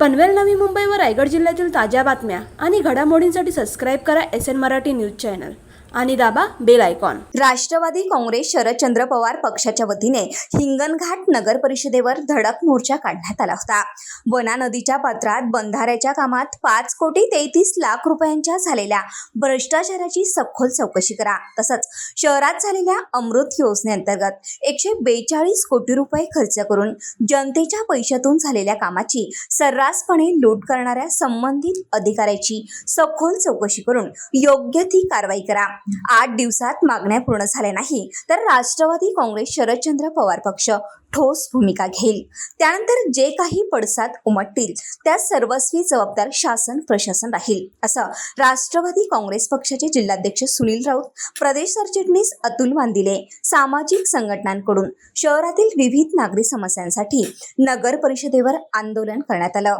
पनवेल नवी मुंबई व रायगड जिल्ह्यातील ताज्या बातम्या आणि घडामोडींसाठी सबस्क्राईब करा S N Marathi news channel आणि दाबा bell icon. Rashtrawadi Congress Sharadchandra Pawar पक्षाच्या वतीने हिंगणघाट नगर परिषदेवर धडक मोर्चा काढण्यात आला होता. वना नदीच्या पात्रात बंधाऱ्याच्या कामात पाच कोटी तेहतीस लाख रुपयांच्या झालेल्या भ्रष्टाचाराची सखोल चौकशी करा. तसंच शहरात झालेल्या अमृत योजनेअंतर्गत एकशे बेचाळीस कोटी रुपये खर्च करून जनतेच्या पैशातून झालेल्या कामाची सर्रासपणे लूट करणाऱ्या संबंधित अधिकाऱ्याची सखोल चौकशी करून योग्य ती कारवाई करा. आठ दिवसात मागण्या पूर्ण झाल्या नाही तर राष्ट्रवादी काँग्रेस शरदचंद्र पवार पक्ष ठोस भूमिका घेईल. त्यानंतर जे काही पडसाद उमटतील त्या सर्वस्वी जबाबदार शासन प्रशासन राहील असं राष्ट्रवादी काँग्रेस पक्षाचे जिल्हाध्यक्ष सुनील राऊत प्रदेश सरचिटणीस अतुल मांदिले सामाजिक संघटनांकडून शहरातील विविध नागरी समस्यांसाठी नगर परिषदेवर आंदोलन करण्यात आलं.